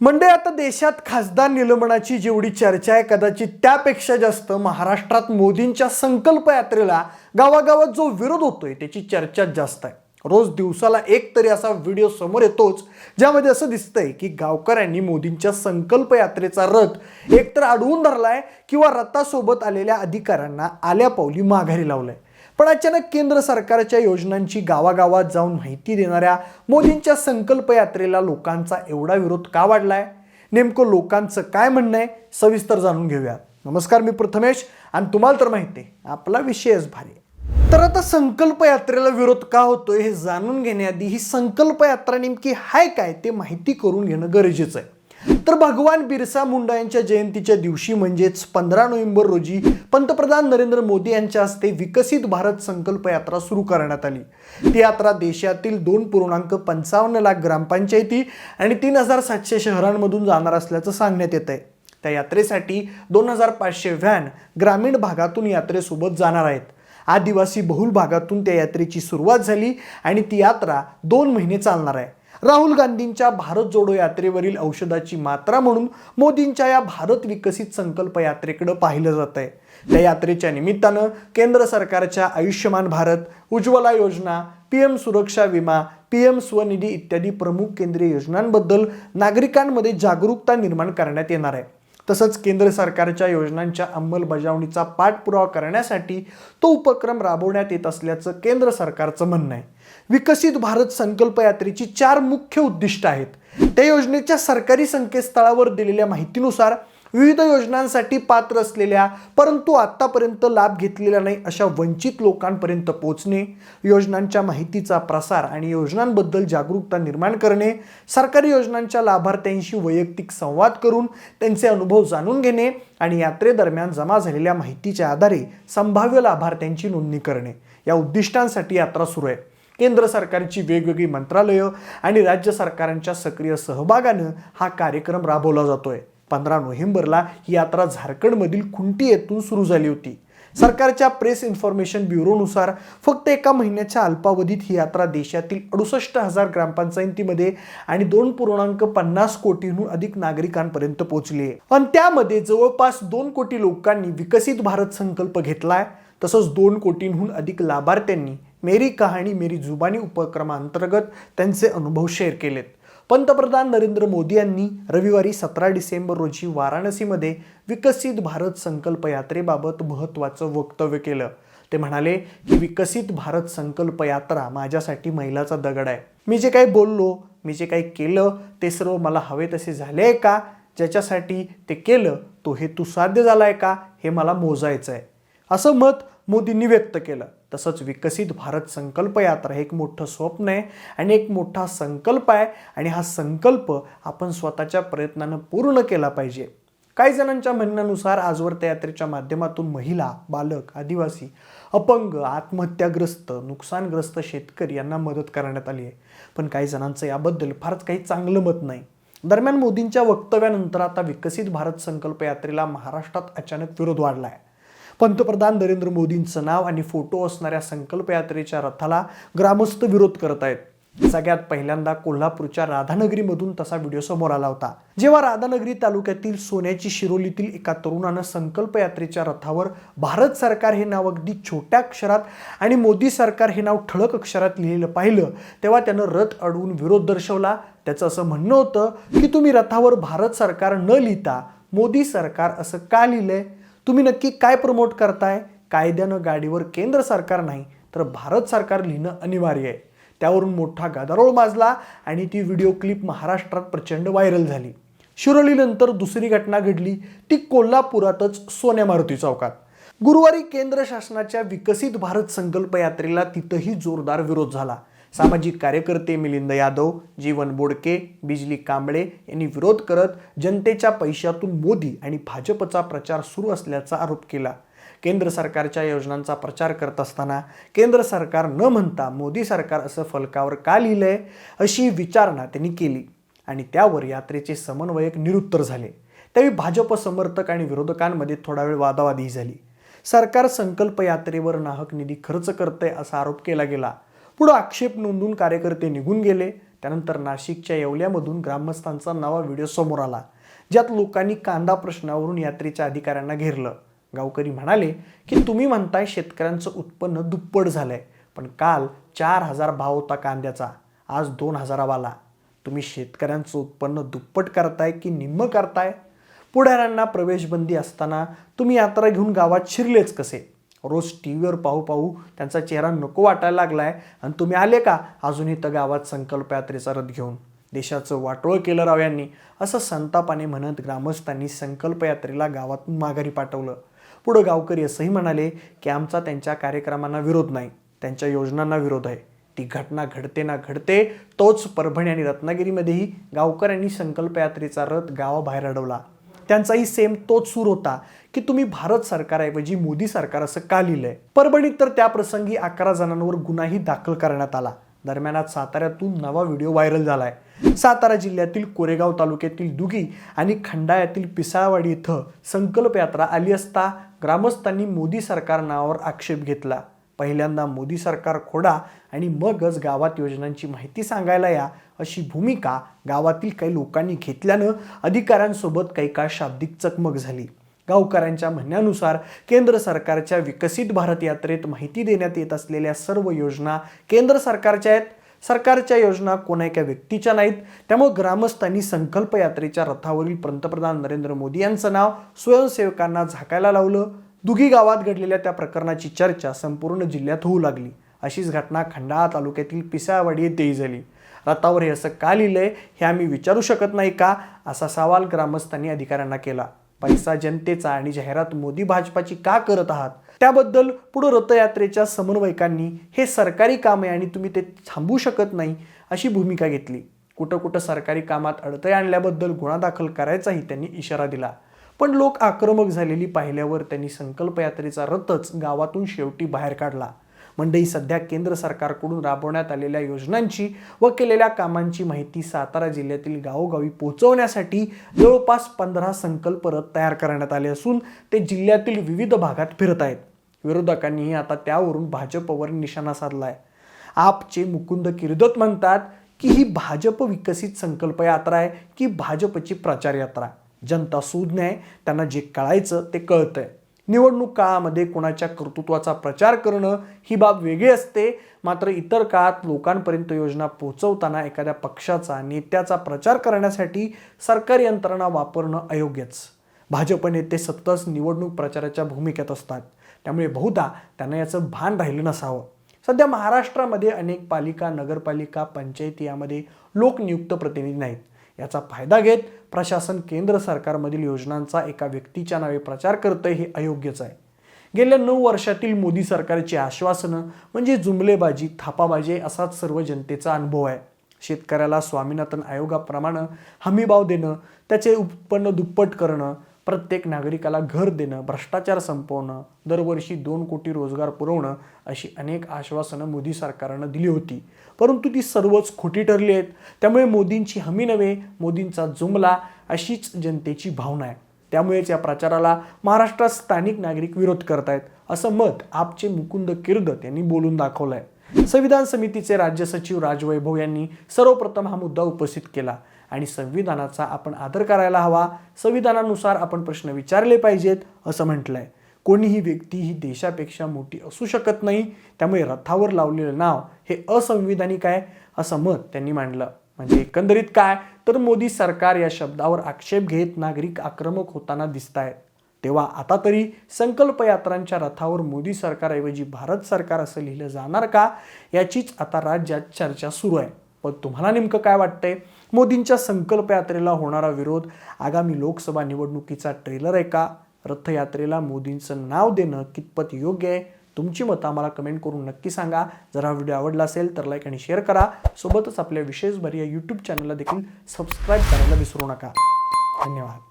म्हणजे आता देशात खासदार निलंबनाची जेवढी चर्चा आहे कदाचित त्यापेक्षा जास्त महाराष्ट्रात मोदींच्या संकल्प यात्रेला गावागावात जो विरोध होतोय त्याची चर्चा जास्त आहे. रोज दिवसाला एक तरी असा व्हिडिओ समोर येतोच ज्यामध्ये असं दिसतंय की गावकऱ्यांनी मोदींच्या संकल्प यात्रेचा रथ एकतर अडवून धरलाय किंवा रथासोबत आलेल्या अधिकाऱ्यांना आल्या पावली माघारी लावलाय. पण अचानक केंद्र सरकारच्या योजनांची गावागावात जाऊन माहिती देणाऱ्या मोदींच्या संकल्प यात्रेला लोकांचा एवढा विरोध का वाढलाय? नेमकं लोकांचं काय म्हणणं आहे? सविस्तर जाणून घेऊया. नमस्कार मी प्रथमेश आणि तुम्हाला तर माहिती आहे आपला विषयच भारी तर आता संकल्प यात्रेला विरोध का होतोय हे जाणून घेण्याआधी ही संकल्प यात्रा नेमकी हाय काय ते माहिती करून घेणं गरजेचं आहे. तर भगवान बिरसा मुंडा यांच्या जयंतीच्या दिवशी म्हणजेच पंधरा नोव्हेंबर रोजी पंतप्रधान नरेंद्र मोदी यांच्या हस्ते विकसित भारत संकल्प यात्रा सुरू करण्यात आली. ती यात्रा देशातील दोन पूर्णांक पंचावन्न लाख ग्रामपंचायती आणि तीन हजार सातशे शहरांमधून जाणार असल्याचं सांगण्यात येत आहे त्या यात्रेसाठी दोन हजार पाचशे व्हॅन ग्रामीण भागातून यात्रेसोबत जाणार आहेत. आदिवासी बहुल भागातून त्या यात्रेची सुरुवात झाली आणि ती यात्रा दोन महिने चालणार आहे. राहुल गांधींच्या भारत जोडो यात्रेवरील औषधाची मात्रा म्हणून मोदींच्या या भारत विकसित संकल्प यात्रेकडे पाहिलं जात आहे. त्या यात्रेच्या निमित्तानं केंद्र सरकारच्या आयुष्यमान भारत उज्ज्वला योजना पी एम सुरक्षा विमा पी एम स्वनिधी इत्यादी प्रमुख केंद्रीय योजनांबद्दल नागरिकांमध्ये जागरूकता निर्माण करण्यात येणार आहे. तसंच केंद्र सरकारच्या योजनांच्या अंमलबजावणीचा पाठपुरावा करण्यासाठी तो उपक्रम राबवण्यात येत असल्याचं केंद्र सरकारचं म्हणणं आहे. विकसित भारत संकल्प यात्रेची चार मुख्य उद्दिष्ट आहेत. त्या योजनेच्या सरकारी संकेतस्थळावर दिलेल्या माहितीनुसार विविध योजनांसाठी पात्र असलेल्या परंतु आत्तापर्यंत लाभ घेतलेला नाही अशा वंचित लोकांपर्यंत पोहोचणे योजनांच्या माहितीचा प्रसार आणि योजनांबद्दल जागरूकता निर्माण करणे सरकारी योजनांच्या लाभार्थ्यांशी वैयक्तिक संवाद करून त्यांचे अनुभव जाणून घेणे आणि यात्रेदरम्यान जमा झालेल्या माहितीच्या आधारे संभाव्य लाभार्थ्यांची नोंदणी करणे. या उद्दिष्टांसाठी यात्रा सुरू आहे. केंद्र सरकारची वेगवेगळी मंत्रालयं आणि राज्य सरकारांच्या सक्रिय सहभागानं हा कार्यक्रम राबवला जातोय. पंधरा नोव्हेंबरला ही यात्रा झारखंडमधील खुंटी येथून सुरू झाली होती. सरकारच्या प्रेस इन्फॉर्मेशन ब्युरोनुसार फक्त एका महिन्याच्या अल्पावधीत ही यात्रा देशातील अडुसष्ट हजार ग्रामपंचायतीमध्ये आणि दोन पूर्णांक पन्नास कोटींहून अधिक नागरिकांपर्यंत पोहोचली आहे. त्यामध्ये जवळपास दोन कोटी लोकांनी विकसित भारत संकल्प घेतलाय तसंच दोन कोटींहून अधिक लाभार्थ्यांनी मेरी कहाणी मेरी जुबानी उपक्रमांतर्गत त्यांचे अनुभव शेअर केलेत. पंतप्रधान नरेंद्र मोदी यांनी रविवारी सतरा डिसेंबर रोजी वाराणसीमध्ये विकसित भारत संकल्प यात्रेबाबत महत्त्वाचं वक्तव्य केलं. ते म्हणाले की विकसित भारत संकल्प यात्रा माझ्यासाठी मैलाचा दगड आहे. मी जे काही बोललो मी जे काही केलं ते सर्व मला हवे तसे झाले आहे का? ज्याच्यासाठी ते केलं तो हेतू साध्य झाला आहे का? हे मला मोजायचं आहे. असं मत मोदींनी व्यक्त केलं. तसंच विकसित भारत संकल्प यात्रा हे एक मोठं स्वप्न आहे आणि एक मोठा संकल्प आहे आणि हा संकल्प आपण स्वतःच्या प्रयत्नानं पूर्ण केला पाहिजे. काही जणांच्या म्हणण्यानुसार आजवर त्या यात्रेच्या माध्यमातून महिला बालक आदिवासी अपंग आत्महत्याग्रस्त नुकसानग्रस्त शेतकरी यांना मदत करण्यात आली आहे. पण काही जणांचं याबद्दल फारच काही चांगलं मत नाही. दरम्यान मोदींच्या वक्तव्यानंतर आता विकसित भारत संकल्प यात्रेला महाराष्ट्रात अचानक विरोध वाढला आहे पंतप्रधान नरेंद्र मोदींचं नाव आणि फोटो असणाऱ्या संकल्प यात्रेच्या रथाला ग्रामस्थ विरोध करत आहेत. सगळ्यात पहिल्यांदा कोल्हापूरच्या राधानगरीमधून तसा व्हिडिओ समोर आला होता. जेव्हा राधानगरी तालुक्यातील सोन्याची शिरोलीतील एका तरुणानं संकल्प यात्रेच्या रथावर भारत सरकार हे नाव अगदी छोट्या अक्षरात आणि मोदी सरकार हे नाव ठळक अक्षरात लिहिलेलं पाहिलं तेव्हा त्यानं रथ अडवून विरोध दर्शवला. त्याचं असं म्हणणं होतं की तुम्ही रथावर भारत सरकार न लिहिता मोदी सरकार असं का लिहिलंय? तुम्ही नक्की काय प्रमोट करताय? कायद्यानं गाडीवर केंद्र सरकार नाही तर भारत सरकार लिहिणं अनिवार्य आहे. त्यावरून मोठा गदारोळ माजला आणि ती व्हिडिओ क्लिप महाराष्ट्रात प्रचंड व्हायरल झाली. शिरोलीनंतर दुसरी घटना घडली ती कोल्हापुरातच सोन्या मारुती चौकात. गुरुवारी केंद्र शासनाच्या विकसित भारत संकल्प यात्रेला तिथंही जोरदार विरोध झाला. सामाजिक कार्यकर्ते मिलिंद यादव जीवन बोडके बिजली कांबळे यांनी विरोध करत जनतेच्या पैशातून मोदी आणि भाजपचा प्रचार सुरू असल्याचा आरोप केला. केंद्र सरकारच्या योजनांचा प्रचार करत असताना केंद्र सरकार न म्हणता मोदी सरकार असं फलकावर का लिहिलंय अशी विचारणा त्यांनी केली आणि त्यावर यात्रेचे समन्वयक निरुत्तर झाले. त्यावेळी भाजप समर्थक आणि विरोधकांमध्ये थोडा वेळ वादावादी झाली. सरकार संकल्प यात्रेवर नाहक निधी खर्च करते असा आरोप केला गेला. पुढं आक्षेप नोंदून कार्यकर्ते निघून गेले. त्यानंतर नाशिकच्या येवल्यामधून ग्रामस्थांचा नवा व्हिडिओ समोर आला ज्यात लोकांनी कांदा प्रश्नावरून यात्रेच्या अधिकाऱ्यांना घेरलं. गावकरी म्हणाले की तुम्ही म्हणताय शेतकऱ्यांचं उत्पन्न दुप्पट झालंय पण काल चार हजार भाव होता कांद्याचा आज दोन हजारावाला. तुम्ही शेतकऱ्यांचं उत्पन्न दुप्पट करताय की निम्म करताय? पुढाऱ्यांना प्रवेशबंदी असताना तुम्ही यात्रा घेऊन गावात शिरलेच कसे? रोज टी व्हीवर पाहू पाहू त्यांचा चेहरा नको वाटायला लागलाय. आणि तुम्ही आले का? अजून इथं गावात संकल्प यात्रेचा रथ घेऊन. देशाचं वाटोळ केलं राव यांनी. असं संतापाने म्हणत ग्रामस्थांनी संकल्प यात्रेला गावातून माघारी पाठवलं. पुढं गावकरी असंही म्हणाले की आमचा त्यांच्या कार्यक्रमांना विरोध नाही. त्यांच्या योजनांना विरोध आहे. ती घटना घडते ना घडते तोच परभणी आणि रत्नागिरीमध्येही गावकऱ्यांनी संकल्प यात्रेचा रथ गावाबाहेर अडवला. त्यांचाही सेम तोच सूर होता. की तुम्ही भारत सरकारऐवजी मोदी सरकार असं का लिहिलंय? परभणीत तर त्या प्रसंगी अकरा जणांवर गुन्हाही दाखल करण्यात आला. दरम्यान आज साताऱ्यातून नवा व्हिडिओ व्हायरल झालाय. सातारा जिल्ह्यातील कोरेगाव तालुक्यातील दुगी आणि खंडाळ्यातील पिसाळवाडी इथं संकल्प यात्रा आली असता ग्रामस्थांनी मोदी सरकार नावावर आक्षेप घेतला. पहिल्यांदा मोदी सरकार खोडा आणि मगच गावात योजनांची माहिती सांगायला या अशी भूमिका गावातील काही लोकांनी घेतल्यानं अधिकाऱ्यांसोबत काही काळ शाब्दिक चकमक झाली. गावकऱ्यांच्या म्हणण्यानुसार केंद्र सरकारच्या विकसित भारत यात्रेत माहिती देण्यात येत असलेल्या सर्व योजना केंद्र सरकारच्या आहेत. सरकारच्या योजना कोणा एका व्यक्तीच्या नाहीत. त्यामुळे ग्रामस्थांनी संकल्प यात्रेच्या रथावरील पंतप्रधान नरेंद्र मोदी यांचं नाव स्वयंसेवकांना झाकायला लावलं. दुगी गावात घडलेल्या त्या प्रकरणाची चर्चा संपूर्ण जिल्ह्यात होऊ लागली. अशीच घटना खंडाळा तालुक्यातील पिसाळवाडी येथेही झाली. रथावर हे असं का लिहिलंय हे आम्ही विचारू शकत नाही का? असा सवाल ग्रामस्थांनी अधिकाऱ्यांना केला. पैसा जनतेचा आणि जाहिरात मोदी भाजपाची का करत आहात? त्याबद्दल पुढे रथयात्रेच्या समन्वयकांनी हे सरकारी काम आहे आणि तुम्ही ते थांबू शकत नाही अशी भूमिका घेतली. कुठं कुठं सरकारी कामात अडथळे आणल्याबद्दल गुन्हा दाखल करायचाही त्यांनी इशारा दिला. पण लोक आक्रमक झालेली पाहिल्यावर त्यांनी संकल्पयात्रेचा रथच गावातून शेवटी बाहेर काढला. मंडई सध्या केंद्र सरकारकडून राबवण्यात आलेल्या योजनांची व केलेल्या कामांची माहिती सातारा जिल्ह्यातील गावोगावी पोहोचवण्यासाठी जवळपास पंधरा संकल्प रथ तयार करण्यात आले असून ते जिल्ह्यातील विविध भागात फिरत आहेत. विरोधकांनीही आता त्यावरून भाजपवर निशाणा साधला आहे आपचे मुकुंद किर्दत म्हणतात की ही भाजप विकसित संकल्प यात्रा आहे की भाजपची प्रचार यात्रा. जनता सूज्ञ आहे त्यांना जे कळायचं ते कळतंय. निवडणूक काळामध्ये कोणाच्या कर्तृत्वाचा प्रचार करणं ही बाब वेगळी असते. मात्र इतर काळात लोकांपर्यंत योजना पोहोचवताना एखाद्या पक्षाचा नेत्याचा प्रचार करण्यासाठी सरकारी यंत्रणा वापरणं अयोग्यच. भाजप नेते सतत निवडणूक प्रचाराच्या भूमिकेत असतात. त्यामुळे बहुधा त्यांना याचं भान राहिलं नसावं. सध्या महाराष्ट्रामध्ये अनेक पालिका नगरपालिका पंचायती यामध्ये लोकनियुक्त प्रतिनिधी नाहीत. याचा फायदा घेत प्रशासन केंद्र सरकारमधील योजनांचा एका व्यक्तीच्या नावे प्रचार करतंय हे अयोग्यच आहे. गेल्या नऊ वर्षातील मोदी सरकारची आश्वासनं म्हणजे जुमलेबाजी थापाबाजी असाच सर्व जनतेचा अनुभव आहे. शेतकऱ्याला स्वामीनाथन आयोगाप्रमाणे हमीभाव देणं त्याचे उत्पन्न दुप्पट करणं प्रत्येक नागरिकाला घर देणं भ्रष्टाचार संपवणं दरवर्षी दोन कोटी रोजगार पुरवणं अशी अनेक आश्वासनं मोदी सरकारनं दिली होती. परंतु ती सर्वच खोटी ठरली आहेत. त्यामुळे मोदींची हमी नव्हे मोदींचा जुमला अशीच जनतेची भावना आहे. त्यामुळेच या प्रचाराला महाराष्ट्रात स्थानिक नागरिक विरोध करत आहेत असं मत आपचे मुकुंद किर्दत यांनी बोलून दाखवलंय. संविधान समितीचे राज्य सचिव राजवैभव यांनी सर्वप्रथम हा मुद्दा उपस्थित केला. आणि संविधानाचा आपण आदर करायला हवा. संविधानानुसार आपण प्रश्न विचारले पाहिजेत असं म्हटलं आहे कोणीही व्यक्ती ही देशापेक्षा मोठी असू शकत नाही त्यामुळे रथावर लावलेलं नाव हे असंविधानिक आहे असं मत त्यांनी मांडलं. म्हणजे एकंदरीत काय? तर मोदी सरकार या शब्दावर आक्षेप घेत नागरिक आक्रमक होताना दिसत आहेत तेव्हा आता तरी संकल्प यात्रांच्या रथावर मोदी सरकारऐवजी भारत सरकार असं लिहिलं जाणार का? याचीच आता राज्यात चर्चा सुरू आहे. पण तुम्हाला नेमकं काय वाटतंय? मोदींच्या संकल्प यात्रेला होणारा विरोध आगामी लोकसभा निवडणुकीचा ट्रेलर आहे का? रथयात्रेला मोदींचं नाव देणं कितपत योग्य आहे? तुमची मतं आम्हाला कमेंट करून नक्की सांगा. जर हा व्हिडिओ आवडला असेल तर लाईक आणि शेअर करा. सोबतच आपल्या विशेष भर या यूट्यूब चॅनलला देखील सबस्क्राईब करायला विसरू नका. धन्यवाद.